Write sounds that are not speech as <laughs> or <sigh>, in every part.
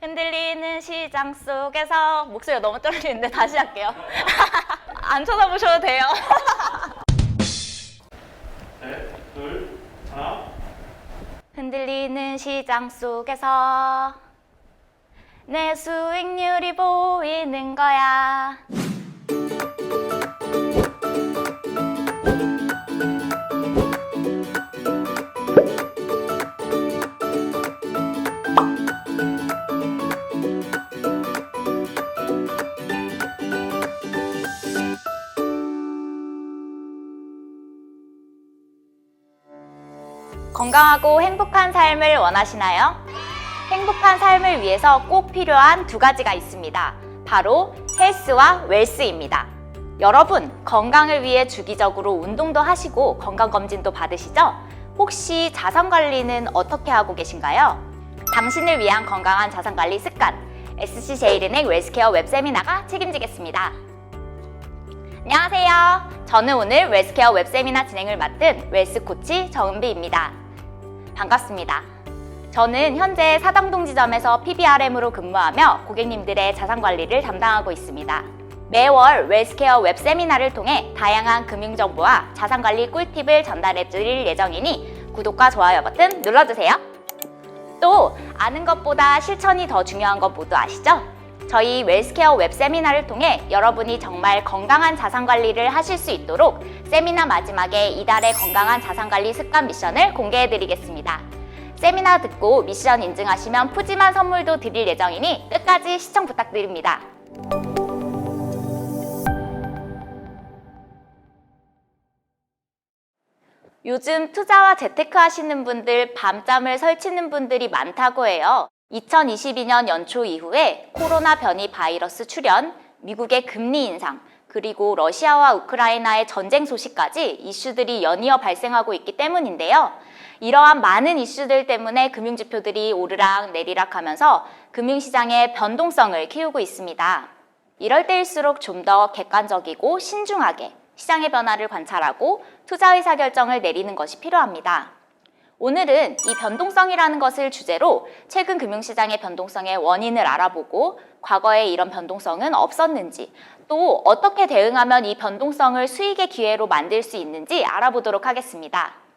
흔들리는 시장 속에서 목소리가 너무 떨리는데 다시 할게요. <laughs> 안 쳐다보셔도 돼요. 셋, <laughs> 둘, 하나. 흔들리는 시장 속에서 내 수익률이 보이는 거야. 건강하고 행복한 삶을 원하시나요? 행복한 삶을 위해서 꼭 필요한 두 가지가 있습니다. 바로 헬스와 웰스입니다. 여러분, 건강을 위해 주기적으로 운동도 하시고 건강검진도 받으시죠? 혹시 자산관리는 어떻게 하고 계신가요? 당신을 위한 건강한 자산관리 습관, SC제일은행 웰스케어 웹세미나가 책임지겠습니다. 안녕하세요. 저는 오늘 웰스케어 웹세미나 진행을 맡은 웰스 코치 정은비입니다. 반갑습니다. 저는 현재 사당동 지점에서 PBRM으로 근무하며 고객님들의 자산 관리를 담당하고 있습니다. 매월 웰스케어 웹 세미나를 통해 다양한 금융 정보와 자산 관리 꿀팁을 전달해 드릴 예정이니 구독과 좋아요 버튼 눌러주세요. 또 아는 것보다 실천이 더 중요한 것 모두 아시죠? 저희 웰스케어 웹 세미나를 통해 여러분이 정말 건강한 자산 관리를 하실 수 있도록 세미나 마지막에 이달의 건강한 자산 관리 습관 미션을 공개해 드리겠습니다. 세미나 듣고 미션 인증하시면 푸짐한 선물도 드릴 예정이니 끝까지 시청 부탁드립니다. 요즘 투자와 재테크 하시는 분들 밤잠을 설치는 분들이 많다고 해요. 2022년 연초 이후에 코로나 변이 바이러스 출현, 미국의 금리 인상, 그리고 러시아와 우크라이나의 전쟁 소식까지 이슈들이 연이어 발생하고 있기 때문인데요. 이러한 많은 이슈들 때문에 금융지표들이 오르락 내리락 하면서 금융시장의 변동성을 키우고 있습니다. 이럴 때일수록 좀 더 객관적이고 신중하게 시장의 변화를 관찰하고 투자 의사 결정을 내리는 것이 필요합니다. 오늘은 이 변동성이라는 것을 주제로 최근 금융시장의 변동성의 원인을 알아보고 과거에 이런 변동성은 없었는지 또 어떻게 대응하면 이 변동성을 수익의 기회로 만들 수 있는지 알아보도록 하겠습니다.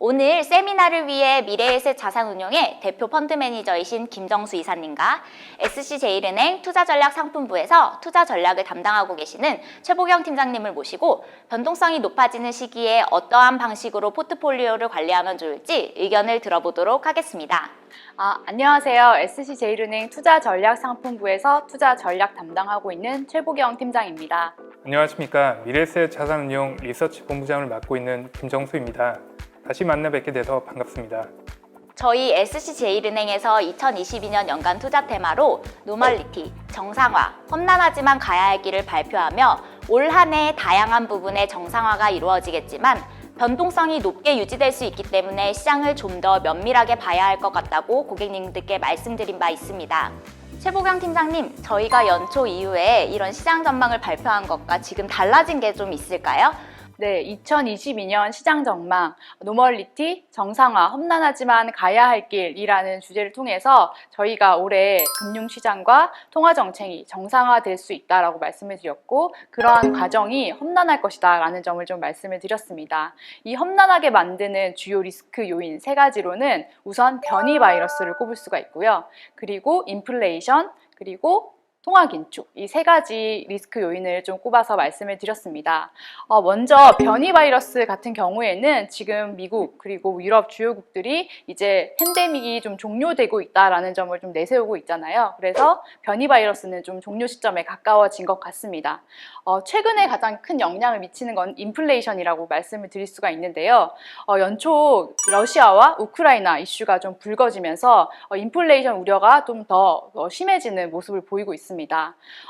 오늘 세미나를 위해 미래에셋 자산운용의 대표 펀드 매니저이신 김정수 이사님과 SC제일은행 투자전략 상품부에서 투자 전략을 담당하고 계시는 최보경 팀장님을 모시고 변동성이 높아지는 시기에 어떠한 방식으로 포트폴리오를 관리하면 좋을지 의견을 들어보도록 하겠습니다. 아, 안녕하세요. SC제일은행 투자 전략 상품부에서 투자 전략 담당하고 있는 최보경 팀장입니다. 안녕하십니까. 미래세 자산운용 리서치 본부장을 맡고 있는 김정수입니다. 다시 만나 뵙게 돼서 반갑습니다. 저희 SC제일은행에서 2022년 연간 투자 테마로 노멀리티, 정상화, 험난하지만 가야 할 길을 발표하며 올 한 해 다양한 부분의 정상화가 이루어지겠지만 변동성이 높게 유지될 수 있기 때문에 시장을 좀 더 면밀하게 봐야 할 것 같다고 고객님들께 말씀드린 바 있습니다. 최보경 팀장님, 저희가 연초 이후에 이런 시장 전망을 발표한 것과 지금 달라진 게 좀 있을까요? 네, 2022년 시장 전망, 노멀리티, 정상화, 험난하지만 가야 할 길이라는 주제를 통해서 저희가 올해 금융시장과 통화정책이 정상화될 수 있다라고 말씀을 드렸고, 그러한 과정이 험난할 것이다 라는 점을 좀 말씀을 드렸습니다. 이 험난하게 만드는 주요 리스크 요인 세 가지로는 우선 변이 바이러스를 꼽을 수가 있고요. 그리고 인플레이션, 그리고 통화 긴축 이 세 가지 리스크 요인을 좀 꼽아서 말씀을 드렸습니다. 어, 먼저 변이 바이러스 같은 경우에는 지금 미국 그리고 유럽 주요국들이 이제 팬데믹이 좀 종료되고 있다라는 점을 좀 내세우고 있잖아요. 그래서 변이 바이러스는 좀 종료 시점에 가까워진 것 같습니다. 어, 최근에 가장 큰 영향을 미치는 건 인플레이션이라고 말씀을 드릴 수가 있는데요. 어, 연초 러시아와 우크라이나 이슈가 좀 불거지면서 어, 인플레이션 우려가 좀 더 심해지는 모습을 보이고 있습니다.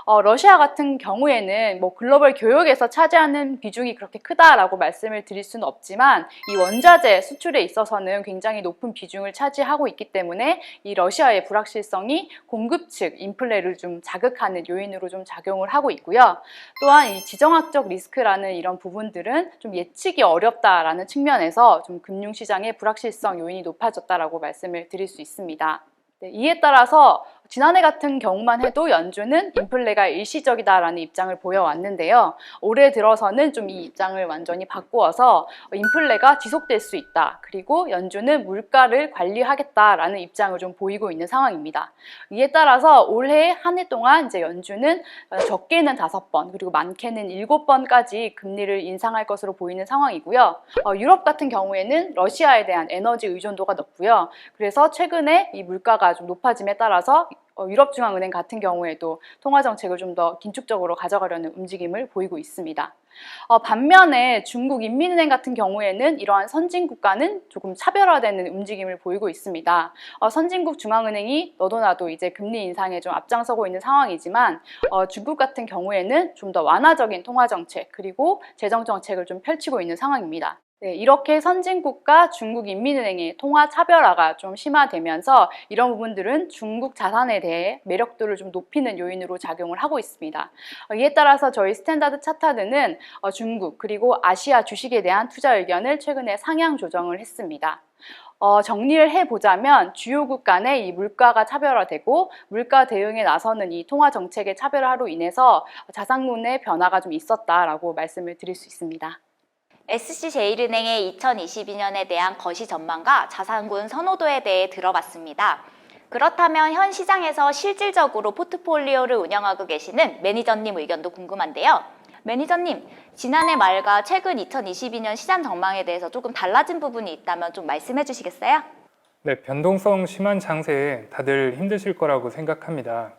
어, 러시아 같은 경우에는 뭐 글로벌 교역에서 차지하는 비중이 그렇게 크다라고 말씀을 드릴 수는 없지만 이 원자재 수출에 있어서는 굉장히 높은 비중을 차지하고 있기 때문에 이 러시아의 불확실성이 공급 측 인플레를 좀 자극하는 요인으로 좀 작용을 하고 있고요. 또한 이 지정학적 리스크라는 이런 부분들은 좀 예측이 어렵다라는 측면에서 좀 금융시장의 불확실성 요인이 높아졌다라고 말씀을 드릴 수 있습니다. 네, 이에 따라서 지난해 같은 경우만 해도 연준은 인플레가 일시적이다라는 입장을 보여왔는데요. 올해 들어서는 좀 이 입장을 완전히 바꾸어서 인플레가 지속될 수 있다. 그리고 연준은 물가를 관리하겠다라는 입장을 좀 보이고 있는 상황입니다. 이에 따라서 올해 한 해 동안 이제 연준은 적게는 다섯 번 그리고 많게는 일곱 번까지 금리를 인상할 것으로 보이는 상황이고요. 어, 유럽 같은 경우에는 러시아에 대한 에너지 의존도가 높고요. 그래서 최근에 이 물가가 좀 높아짐에 따라서 어, 유럽중앙은행 같은 경우에도 통화 정책을 좀 더 긴축적으로 가져가려는 움직임을 보이고 있습니다. 어, 반면에 중국 인민은행 같은 경우에는 이러한 선진 국가는 조금 차별화되는 움직임을 보이고 있습니다. 어, 선진국 중앙은행이 너도 나도 이제 금리 인상에 좀 앞장서고 있는 상황이지만 어, 중국 같은 경우에는 좀 더 완화적인 통화 정책 그리고 재정 정책을 좀 펼치고 있는 상황입니다. 네, 이렇게 선진국과 중국 인민은행의 통화 차별화가 좀 심화되면서 이런 부분들은 중국 자산에 대해 매력도를 좀 높이는 요인으로 작용을 하고 있습니다. 어, 이에 따라서 저희 스탠다드 차타드는 어, 중국 그리고 아시아 주식에 대한 투자 의견을 최근에 상향 조정을 했습니다. 어, 정리를 해보자면 주요국 간의 이 물가가 차별화되고 물가 대응에 나서는 이 통화 정책의 차별화로 인해서 자산론의 변화가 좀 있었다라고 말씀을 드릴 수 있습니다. SC제일은행의 2022년에 대한 거시 전망과 자산군 선호도에 대해 들어봤습니다. 그렇다면 현 시장에서 실질적으로 포트폴리오를 운영하고 계시는 매니저님 의견도 궁금한데요. 매니저님, 지난해 말과 최근 2022년 시장 전망에 대해서 조금 달라진 부분이 있다면 좀 말씀해 주시겠어요? 네, 변동성 심한 장세에 다들 힘드실 거라고 생각합니다.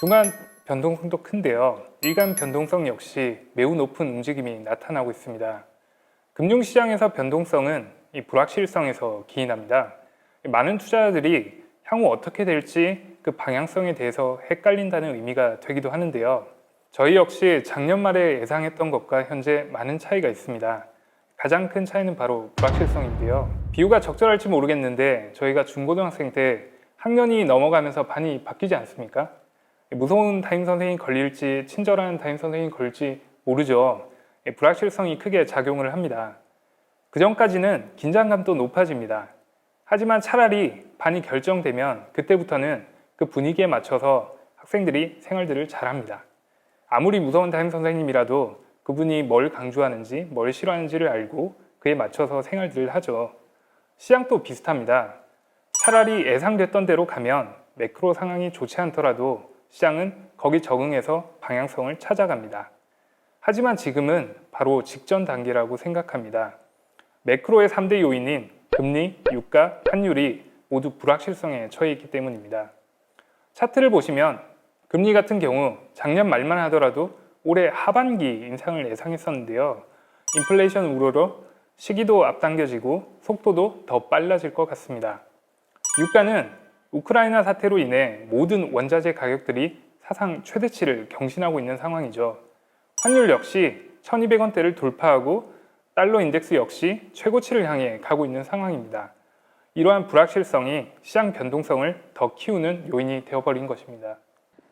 중간 변동성도 큰데요. 일간 변동성 역시 매우 높은 움직임이 나타나고 있습니다. 금융시장에서 변동성은 이 불확실성에서 기인합니다. 많은 투자자들이 향후 어떻게 될지 그 방향성에 대해서 헷갈린다는 의미가 되기도 하는데요. 저희 역시 작년 말에 예상했던 것과 현재 많은 차이가 있습니다. 가장 큰 차이는 바로 불확실성인데요. 비유가 적절할지 모르겠는데 저희가 중고등학생 때 학년이 넘어가면서 반이 바뀌지 않습니까? 무서운 담임 선생님이 걸릴지 친절한 담임 선생님이 걸릴지 모르죠. 불확실성이 크게 작용을 합니다. 그 전까지는 긴장감도 높아집니다. 하지만 차라리 반이 결정되면 그때부터는 그 분위기에 맞춰서 학생들이 생활들을 잘합니다. 아무리 무서운 담임 선생님이라도 그분이 뭘 강조하는지 뭘 싫어하는지를 알고 그에 맞춰서 생활들을 하죠. 시장도 비슷합니다. 차라리 예상됐던 대로 가면 매크로 상황이 좋지 않더라도 시장은 거기 적응해서 방향성을 찾아갑니다. 하지만 지금은 바로 직전 단계라고 생각합니다. 매크로의 3대 요인인 금리, 유가, 환율이 모두 불확실성에 처해 있기 때문입니다. 차트를 보시면 금리 같은 경우 작년 말만 하더라도 올해 하반기 인상을 예상했었는데요. 인플레이션 우려로 시기도 앞당겨지고 속도도 더 빨라질 것 같습니다. 유가는 우크라이나 사태로 인해 모든 원자재 가격들이 사상 최대치를 경신하고 있는 상황이죠. 환율 역시 1200원대를 돌파하고 달러 인덱스 역시 최고치를 향해 가고 있는 상황입니다. 이러한 불확실성이 시장 변동성을 더 키우는 요인이 되어버린 것입니다.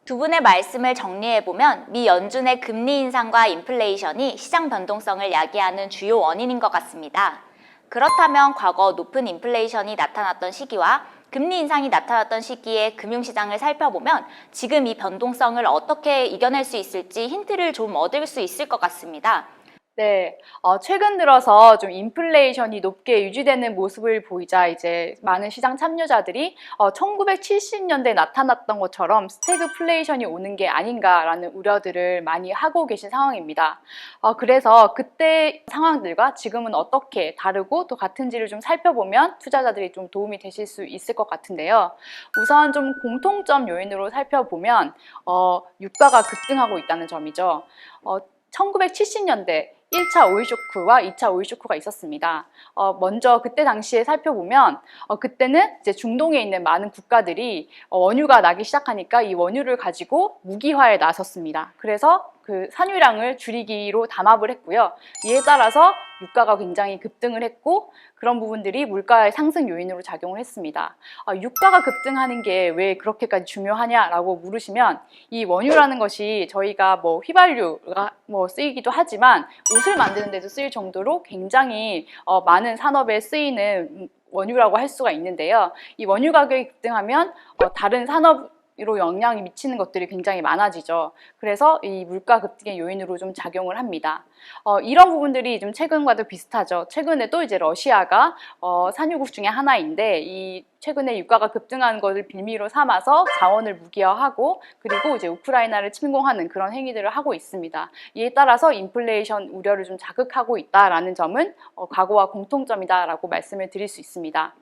두 분의 말씀을 정리해보면 미 연준의 금리 인상과 인플레이션이 시장 변동성을 야기하는 주요 원인인 것 같습니다. 그렇다면 과거 높은 인플레이션이 나타났던 시기와 금리 인상이 나타났던 시기에 금융시장을 살펴보면 지금 이 변동성을 어떻게 이겨낼 수 있을지 힌트를 좀 얻을 수 있을 것 같습니다. 네, 어, 최근 들어서 좀 인플레이션이 높게 유지되는 모습을 보이자 이제 많은 시장 참여자들이 어, 1970년대에 나타났던 것처럼 스태그플레이션이 오는 게 아닌가라는 우려들을 많이 하고 계신 상황입니다. 어, 그래서 그때 상황들과 지금은 어떻게 다르고 또 같은지를 좀 살펴보면 투자자들이 좀 도움이 되실 수 있을 것 같은데요. 우선 좀 공통점 요인으로 살펴보면 어, 유가가 급등하고 있다는 점이죠. 어, 1970년대 1차 오일 쇼크와 2차 오일 쇼크가 있었습니다. 어, 먼저 그때 당시에 살펴보면 어, 그때는 이제 중동에 있는 많은 국가들이 어, 원유가 나기 시작하니까 이 원유를 가지고 무기화에 나섰습니다. 그래서 그 산유량을 줄이기로 담합을 했고요. 이에 따라서 유가가 굉장히 급등을 했고 그런 부분들이 물가의 상승 요인으로 작용을 했습니다. 아, 유가가 급등하는 게 왜 그렇게까지 중요하냐라고 물으시면 이 원유라는 것이 저희가 뭐 휘발유가 뭐 쓰이기도 하지만 옷을 만드는 데도 쓰일 정도로 굉장히 어, 많은 산업에 쓰이는 원유라고 할 수가 있는데요. 이 원유 가격이 급등하면 어, 다른 산업으 로 영향이 미치는 것들이 굉장히 많아지죠. 그래서 이 물가 급등의 요인으로 좀 작용을 합니다. 어, 이런 부분들이 좀 최근과도 비슷하죠. 최근에도 이제 러시아가 어, 산유국 중에 하나인데 이 최근에 유가가 급등한 것을 빌미로 삼아서 자원을 무기화하고 그리고 이제 우크라이나를 침공하는 그런 행위들을 하고 있습니다. 이에 따라서 인플레이션 우려를 좀 자극하고 있다라는 점은 어, 과거와 공통점이다라고 말씀을 드릴 수 있습니다.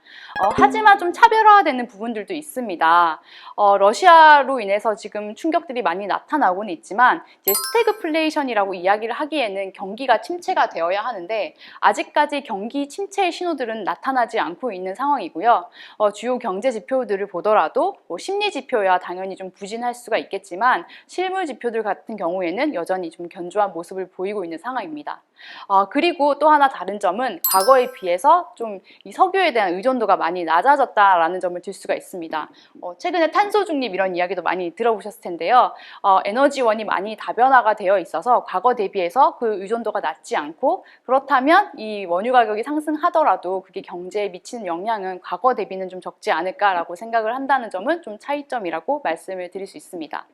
어, 하지만 좀 차별화되는 부분들도 있습니다. 어, 러시아로 인해서 지금 충격들이 많이 나타나고는 있지만 이제 스태그플레이션이라고 이야기를 하기에는 경기가 침체가 되어야 하는데 아직까지 경기 침체의 신호들은 나타나지 않고 있는 상황이고요. 어, 주요 경제 지표들을 보더라도 뭐 심리 지표야 당연히 좀 부진할 수가 있겠지만 실물 지표들 같은 경우에는 여전히 좀 견조한 모습을 보이고 있는 상황입니다. 어, 그리고 또 하나 다른 점은 과거에 비해서 좀 이 석유에 대한 의존도가 많이 낮아졌다라는 점을 들 수가 있습니다. 어, 최근에 탄소 중립 이런 이야기도 많이 들어보셨을 텐데요. 어, 에너지원이 많이 다변화가 되어 있어서 과거 대비해서 그 의존도가 낮지 않고 그렇다면 이 원유 가격이 상승하더라도 그게 경제에 미치는 영향은 과거 대비는 좀 적지 않을까라고 생각을 한다는 점은 좀 차이점이라고 말씀을 드릴 수 있습니다.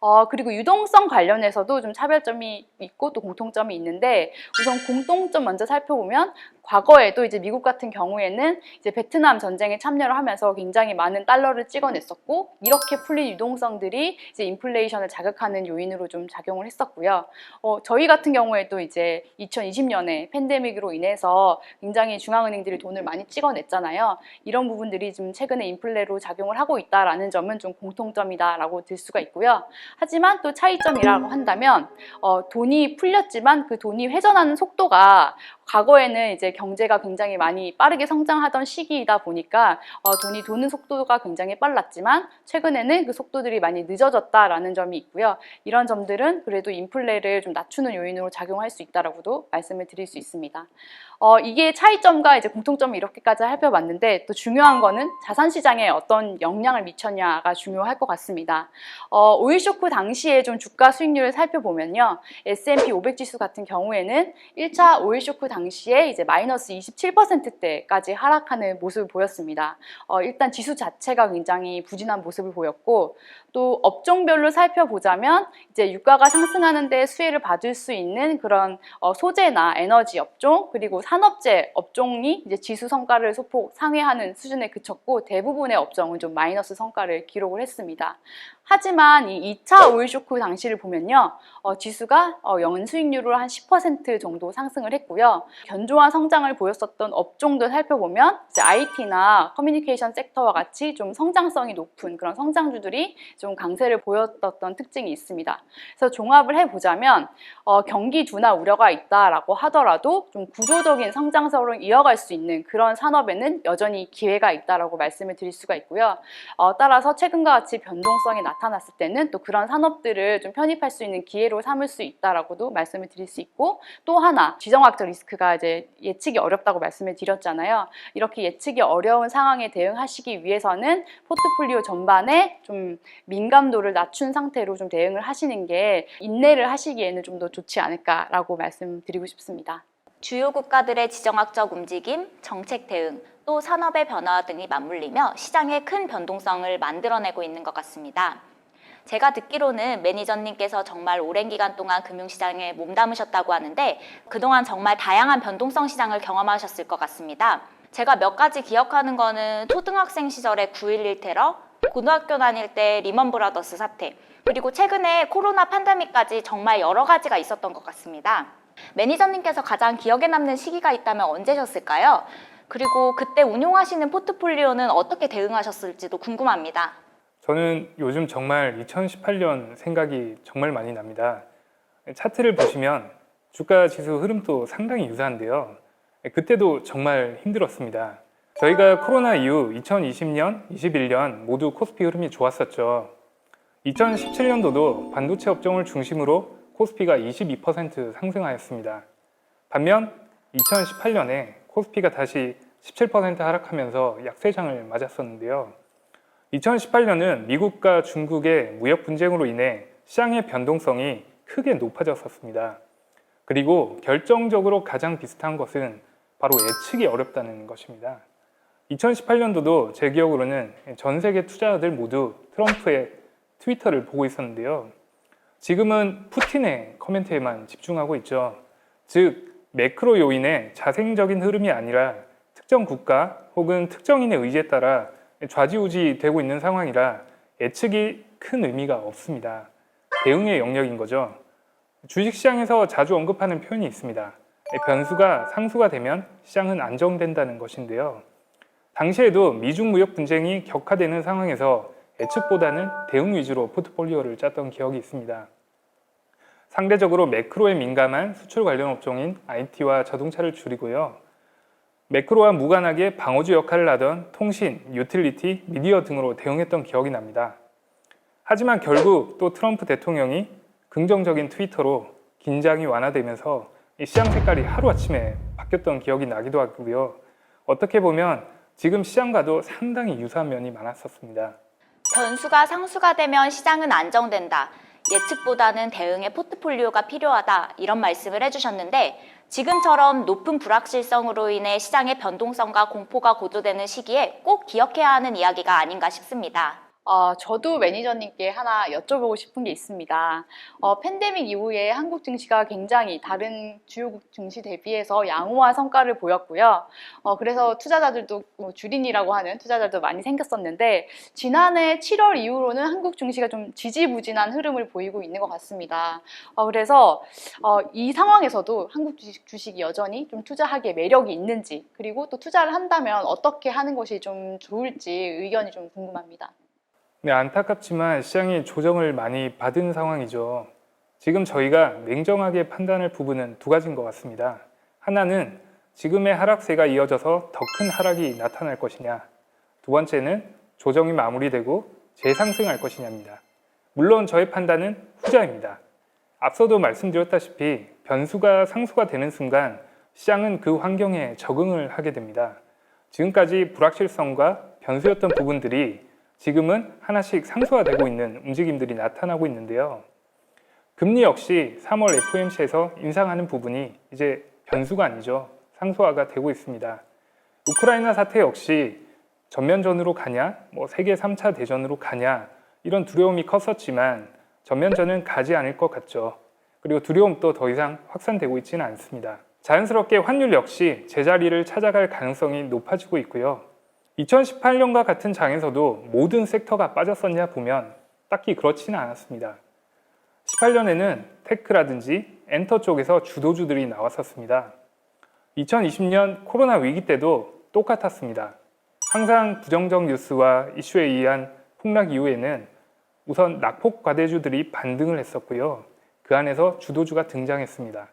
어, 그리고 유동성 관련해서도 좀 차별점이 있고 또 공통점이 있는데 우선 공통점 먼저 살펴보면 과거에도 이제 미국 같은 경우에는 이제 베트남 전쟁에 참여를 하면서 굉장히 많은 달러를 찍어냈었고 이렇게 풀린 유동성들이 이제 인플레이션을 자극하는 요인으로 좀 작용을 했었고요. 어, 저희 같은 경우에도 이제 2020년에 팬데믹으로 인해서 굉장히 중앙은행들이 돈을 많이 찍어냈잖아요. 이런 부분들이 좀 최근에 인플레로 작용을 하고 있다라는 점은 좀 공통점이다라고 들 수가 있고요. 하지만 또 차이점이라고 한다면 어, 돈이 풀렸지만 그 돈이 회전하는 속도가 과거에는 이제 경제가 굉장히 많이 빠르게 성장하던 시기이다 보니까 어, 돈이 도는 속도가 굉장히 빨랐지만 최근에는 그 속도들이 많이 늦어졌다라는 점이 있고요. 이런 점들은 그래도 인플레를 좀 낮추는 요인으로 작용할 수 있다라고도 말씀을 드릴 수 있습니다. 어, 이게 차이점과 이제 공통점을 이렇게까지 살펴봤는데 또 중요한 거는 자산 시장에 어떤 영향을 미쳤냐가 중요할 것 같습니다. 어, 오일 쇼크 당시에 좀 주가 수익률을 살펴보면요. S&P 500 지수 같은 경우에는 1차 오일 쇼크 당시에 이제 마이너스 27%대까지 하락하는 모습을 보였습니다. 어, 일단 지수 자체가 굉장히 부진한 모습을 보였고 또 업종별로 살펴보자면 이제 유가가 상승하는데 수혜를 받을 수 있는 그런 어, 소재나 에너지 업종 그리고 산업재 업종이 이제 지수 성과를 소폭 상회하는 수준에 그쳤고 대부분의 업종은 좀 마이너스 성과를 기록을 했습니다. 하지만 이 2차 오일 쇼크 당시를 보면요. 어, 지수가 어, 연수익률로 한 10% 정도 상승을 했고요. 견조한 성장을 보였었던 업종들 살펴보면 이제 IT나 커뮤니케이션 섹터와 같이 좀 성장성이 높은 그런 성장주들이 좀 강세를 보였었던 특징이 있습니다. 그래서 종합을 해보자면 어, 경기 둔화 우려가 있다라고 하더라도 좀 구조적 인 성장성을 이어갈 수 있는 그런 산업에는 여전히 기회가 있다라고 말씀을 드릴 수가 있고요. 어, 따라서 최근과 같이 변동성이 나타났을 때는 또 그런 산업들을 좀 편입할 수 있는 기회로 삼을 수 있다라고도 말씀을 드릴 수 있고 또 하나 지정학적 리스크가 이제 예측이 어렵다고 말씀을 드렸잖아요. 이렇게 예측이 어려운 상황에 대응하시기 위해서는 포트폴리오 전반에 좀 민감도를 낮춘 상태로 좀 대응을 하시는 게 인내를 하시기에는 좀 더 좋지 않을까라고 말씀드리고 싶습니다. 주요 국가들의 지정학적 움직임, 정책 대응, 또 산업의 변화 등이 맞물리며 시장에 큰 변동성을 만들어내고 있는 것 같습니다. 제가 듣기로는 매니저님께서 정말 오랜 기간 동안 금융시장에 몸담으셨다고 하는데 그동안 정말 다양한 변동성 시장을 경험하셨을 것 같습니다. 제가 몇 가지 기억하는 거는 초등학생 시절에 9.11 테러, 고등학교 다닐 때 리먼 브라더스 사태, 그리고 최근에 코로나 팬데믹까지 정말 여러 가지가 있었던 것 같습니다. 매니저님께서 가장 기억에 남는 시기가 있다면 언제셨을까요? 그리고 그때 운용하시는 포트폴리오는 어떻게 대응하셨을지도 궁금합니다. 저는 요즘 정말 2018년 생각이 정말 많이 납니다. 차트를 보시면 주가 지수 흐름도 상당히 유사한데요. 그때도 정말 힘들었습니다. 저희가 코로나 이후 2020년, 21년 모두 코스피 흐름이 좋았었죠. 2017년도도 반도체 업종을 중심으로 코스피가 22% 상승하였습니다. 반면 2018년에 코스피가 다시 17% 하락하면서 약세장을 맞았었는데요. 2018년은 미국과 중국의 무역 분쟁으로 인해 시장의 변동성이 크게 높아졌었습니다. 그리고 결정적으로 가장 비슷한 것은 바로 예측이 어렵다는 것입니다. 2018년도도 제 기억으로는 전 세계 투자자들 모두 트럼프의 트위터를 보고 있었는데요. 지금은 푸틴의 커멘트에만 집중하고 있죠. 즉, 매크로 요인의 자생적인 흐름이 아니라 특정 국가 혹은 특정인의 의지에 따라 좌지우지 되고 있는 상황이라 예측이 큰 의미가 없습니다. 대응의 영역인 거죠. 주식시장에서 자주 언급하는 표현이 있습니다. 변수가 상수가 되면 시장은 안정된다는 것인데요. 당시에도 미중 무역 분쟁이 격화되는 상황에서 예측보다는 대응 위주로 포트폴리오를 짰던 기억이 있습니다. 상대적으로 매크로에 민감한 수출 관련 업종인 IT와 자동차를 줄이고요. 매크로와 무관하게 방어주 역할을 하던 통신, 유틸리티, 미디어 등으로 대응했던 기억이 납니다. 하지만 결국 또 트럼프 대통령이 긍정적인 트위터로 긴장이 완화되면서 이 시장 색깔이 하루아침에 바뀌었던 기억이 나기도 하고요. 어떻게 보면 지금 시장과도 상당히 유사한 면이 많았었습니다. 변수가 상수가 되면 시장은 안정된다. 예측보다는 대응의 포트폴리오가 필요하다. 이런 말씀을 해주셨는데 지금처럼 높은 불확실성으로 인해 시장의 변동성과 공포가 고조되는 시기에 꼭 기억해야 하는 이야기가 아닌가 싶습니다. 어, 저도 매니저님께 하나 여쭤보고 싶은 게 있습니다. 어, 팬데믹 이후에 한국 증시가 굉장히 다른 주요국 증시 대비해서 양호한 성과를 보였고요. 어, 그래서 투자자들도 뭐 주린이라고 하는 투자자들도 많이 생겼었는데 지난해 7월 이후로는 한국 증시가 좀 지지부진한 흐름을 보이고 있는 것 같습니다. 어, 그래서 어, 이 상황에서도 한국 주식, 주식이 여전히 좀 투자하기에 매력이 있는지 그리고 또 투자를 한다면 어떻게 하는 것이 좀 좋을지 의견이 좀 궁금합니다. 네, 안타깝지만 시장이 조정을 많이 받은 상황이죠. 지금 저희가 냉정하게 판단할 부분은 두 가지인 것 같습니다. 하나는 지금의 하락세가 이어져서 더 큰 하락이 나타날 것이냐. 두 번째는 조정이 마무리되고 재상승할 것이냐입니다. 물론 저의 판단은 후자입니다. 앞서도 말씀드렸다시피 변수가 상수가 되는 순간 시장은 그 환경에 적응을 하게 됩니다. 지금까지 불확실성과 변수였던 부분들이 지금은 하나씩 상수화되고 있는 움직임들이 나타나고 있는데요. 금리 역시 3월 FOMC에서 인상하는 부분이 이제 변수가 아니죠. 상수화가 되고 있습니다. 우크라이나 사태 역시 전면전으로 가냐, 뭐 세계 3차 대전으로 가냐 이런 두려움이 컸었지만 전면전은 가지 않을 것 같죠. 그리고 두려움도 더 이상 확산되고 있지는 않습니다. 자연스럽게 환율 역시 제자리를 찾아갈 가능성이 높아지고 있고요. 2018년과 같은 장에서도 모든 섹터가 빠졌었냐 보면 딱히 그렇지는 않았습니다. 18년에는 테크라든지 엔터 쪽에서 주도주들이 나왔었습니다. 2020년 코로나 위기 때도 똑같았습니다. 항상 부정적 뉴스와 이슈에 의한 폭락 이후에는 우선 낙폭 과대주들이 반등을 했었고요. 그 안에서 주도주가 등장했습니다.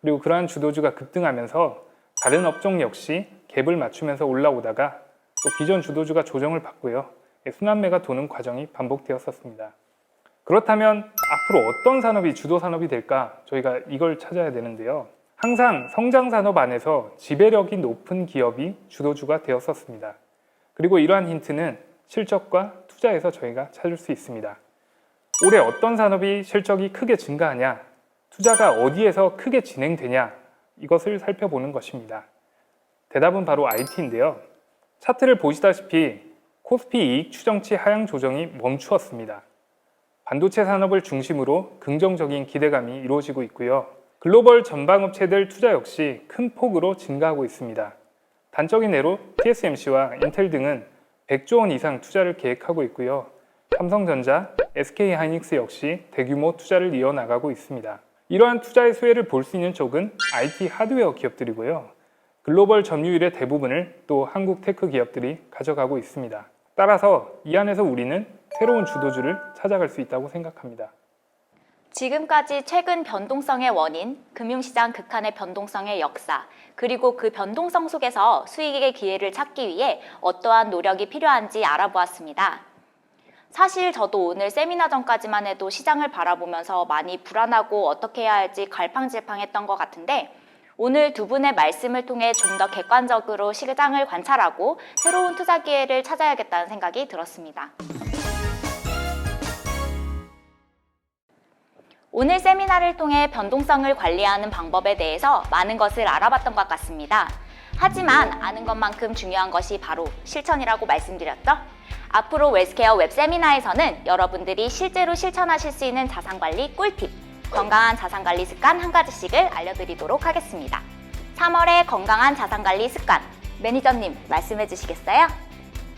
그리고 그러한 주도주가 급등하면서 다른 업종 역시 갭을 맞추면서 올라오다가 또 기존 주도주가 조정을 받고요. 순환매가 도는 과정이 반복되었었습니다. 그렇다면 앞으로 어떤 산업이 주도 산업이 될까? 저희가 이걸 찾아야 되는데요. 항상 성장 산업 안에서 지배력이 높은 기업이 주도주가 되었었습니다. 그리고 이러한 힌트는 실적과 투자에서 저희가 찾을 수 있습니다. 올해 어떤 산업이 실적이 크게 증가하냐, 투자가 어디에서 크게 진행되냐, 이것을 살펴보는 것입니다. 대답은 바로 IT인데요. 차트를 보시다시피 코스피 이익 추정치 하향 조정이 멈추었습니다. 반도체 산업을 중심으로 긍정적인 기대감이 이루어지고 있고요. 글로벌 전방 업체들 투자 역시 큰 폭으로 증가하고 있습니다. 단적인 예로 TSMC와 인텔 등은 100조 원 이상 투자를 계획하고 있고요. 삼성전자, SK 하이닉스 역시 대규모 투자를 이어나가고 있습니다. 이러한 투자의 수혜를 볼 수 있는 쪽은 IT 하드웨어 기업들이고요. 글로벌 점유율의 대부분을 또 한국 테크 기업들이 가져가고 있습니다. 따라서 이 안에서 우리는 새로운 주도주를 찾아갈 수 있다고 생각합니다. 지금까지 최근 변동성의 원인, 금융시장 극한의 변동성의 역사, 그리고 그 변동성 속에서 수익의 기회를 찾기 위해 어떠한 노력이 필요한지 알아보았습니다. 사실 저도 오늘 세미나 전까지만 해도 시장을 바라보면서 많이 불안하고 어떻게 해야 할지 갈팡질팡했던 것 같은데 오늘 두 분의 말씀을 통해 좀 더 객관적으로 시장을 관찰하고 새로운 투자 기회를 찾아야겠다는 생각이 들었습니다. 오늘 세미나를 통해 변동성을 관리하는 방법에 대해서 많은 것을 알아봤던 것 같습니다. 하지만 아는 것만큼 중요한 것이 바로 실천이라고 말씀드렸죠? 앞으로 웰스케어 웹 세미나에서는 여러분들이 실제로 실천하실 수 있는 자산 관리 꿀팁, 건강한 자산관리 습관 한 가지씩을 알려드리도록 하겠습니다. 3월의 건강한 자산관리 습관, 매니저님 말씀해 주시겠어요?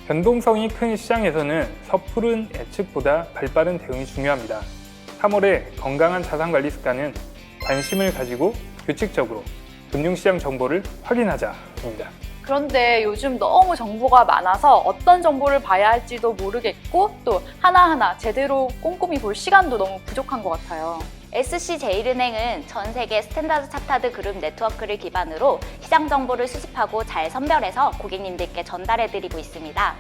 변동성이 큰 시장에서는 섣부른 예측보다 발빠른 대응이 중요합니다. 3월에 건강한 자산관리 습관은 관심을 가지고 규칙적으로 금융시장 정보를 확인하자입니다. 그런데 요즘 너무 정보가 많아서 어떤 정보를 봐야 할지도 모르겠고 또 하나하나 제대로 꼼꼼히 볼 시간도 너무 부족한 것 같아요. SC제일은행은 전 세계 스탠다드 차타드 그룹 네트워크를 기반으로 시장 정보를 수집하고 잘 선별해서 고객님들께 전달해드리고 있습니다.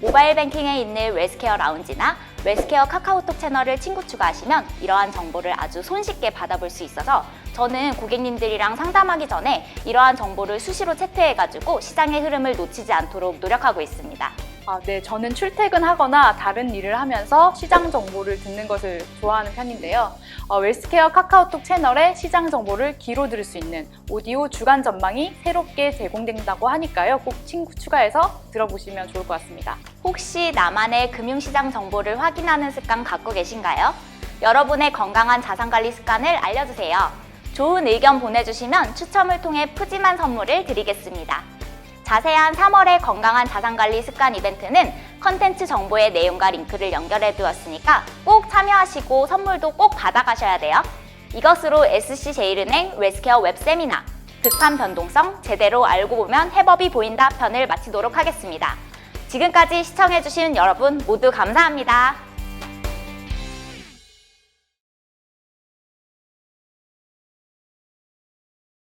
모바일 뱅킹에 있는 웨스케어 라운지나 웨스케어 카카오톡 채널을 친구 추가하시면 이러한 정보를 아주 손쉽게 받아볼 수 있어서 저는 고객님들이랑 상담하기 전에 이러한 정보를 수시로 체크해가지고 시장의 흐름을 놓치지 않도록 노력하고 있습니다. 아, 네, 저는 출퇴근하거나 다른 일을 하면서 시장 정보를 듣는 것을 좋아하는 편인데요. 어, 웰스케어 카카오톡 채널에 시장 정보를 귀로 들을 수 있는 오디오 주간 전망이 새롭게 제공된다고 하니까요. 꼭 친구 추가해서 들어보시면 좋을 것 같습니다. 혹시 나만의 금융시장 정보를 확인하는 습관 갖고 계신가요? 여러분의 건강한 자산관리 습관을 알려주세요. 좋은 의견 보내주시면 추첨을 통해 푸짐한 선물을 드리겠습니다. 자세한 3월의 건강한 자산관리 습관 이벤트는 컨텐츠 정보의 내용과 링크를 연결해 두었으니까 꼭 참여하시고 선물도 꼭 받아가셔야 돼요. 이것으로 SC제일은행 웨스케어 웹 세미나 극한 변동성 제대로 알고 보면 해법이 보인다 편을 마치도록 하겠습니다. 지금까지 시청해주신 여러분 모두 감사합니다.